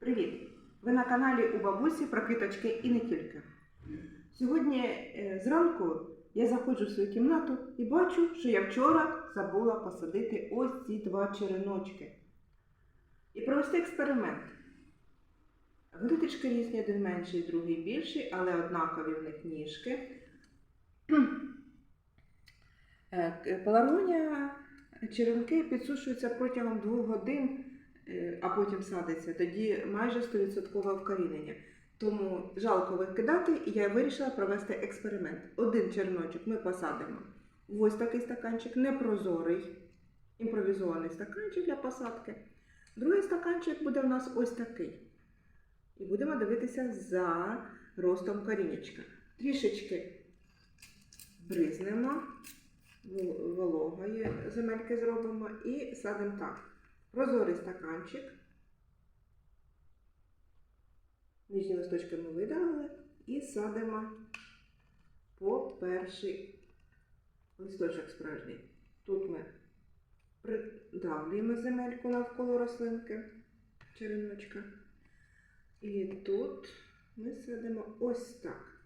Привіт! Ви на каналі у бабусі про квіточки і не тільки. Сьогодні е, зранку я заходжу в свою кімнату і бачу, що я вчора забула посадити ось ці два череночки. І провести експеримент. Вони різні, один менший, другий більший, але однакові в них ніжки. Е, черенки підсушуються протягом двох годин, а потім садиться. Тоді майже 100% вкорінення. Тому жалко викидати, і я вирішила провести експеримент. Один черночок ми посадимо ось такий стаканчик, непрозорий, імпровізований стаканчик для посадки. Другий стаканчик буде у нас ось такий. І будемо дивитися за ростом корінечка. Трішечки бризнемо, вол- вологої земельки зробимо і садимо так. Прозорий стаканчик. Нижні листочки ми видалили і садимо по перший листочок справжній. Тут ми придавлюємо земельку навколо рослинки, череночка. І тут ми садимо ось так.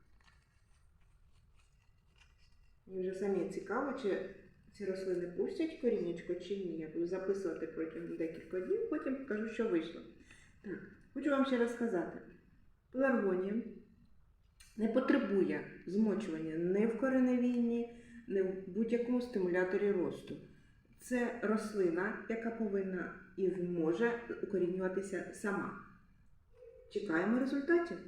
Мені вже самі цікаво, чи ці рослини пустять корінечко чи ні. Я буду записувати протягом декількох днів, потім покажу, що вийшло. Так, хочу вам ще раз сказати. Пеларгонія не потребує змочування не в кореневійні, не в будь-якому стимуляторі росту. Це рослина, яка повинна і зможе укорінюватися сама. Чекаємо результатів.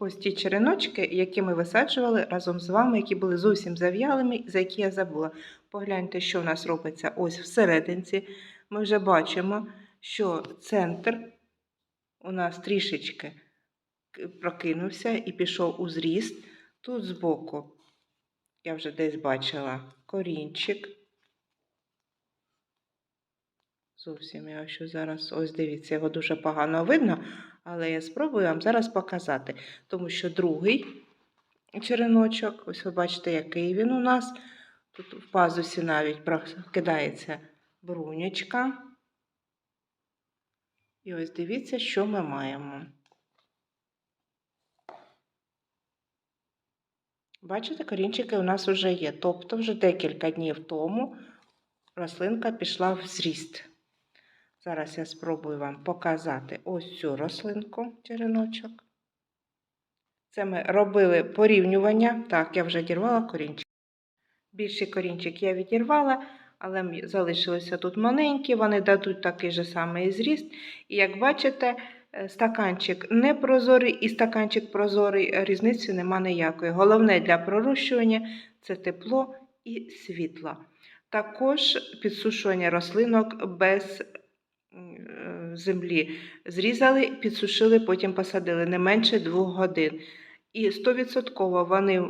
Ось ті череночки, які ми висаджували разом з вами, які були зовсім зав'ялими, за які я забула. Погляньте, що в нас робиться ось всерединці. Ми вже бачимо, що центр у нас трішечки прокинувся і пішов у зріст. Тут збоку я вже десь бачила корінчик. Зовсім я що зараз, ось дивіться, його дуже погано видно, але я спробую вам зараз показати, тому що другий череночок, ось ви бачите, який він у нас. Тут в пазусі навіть кидається брунячка. І ось дивіться, що ми маємо. Бачите, корінчики у нас вже є. Тобто вже декілька днів тому рослинка пішла в зріст. Зараз я спробую вам показати ось цю рослинку, череночок. Це ми робили порівнювання. Так, я вже дірвала корінчик. Більший корінчик я відірвала, але залишилися тут маленькі, вони дадуть такий же самий зріст. І як бачите, е, стаканчик не прозорий і стаканчик прозорий, е, різниці нема ніякої. Головне для пророщування це тепло і світло. Також підсушування рослинок без землі. Зрізали, підсушили, потім посадили не менше двох годин. І 100% вони е,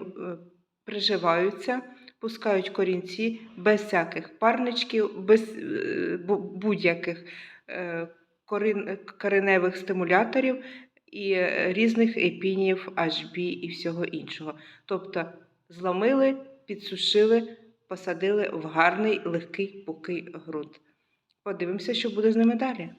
приживаються, пускають корінці без всяких парничків, без е, будь-яких е, кореневих стимуляторів і е, різних епінів, HB і всього іншого. Тобто зломили, підсушили, посадили в гарний, легкий, пухкий ґрунт. Подивимося, що буде з ними далі.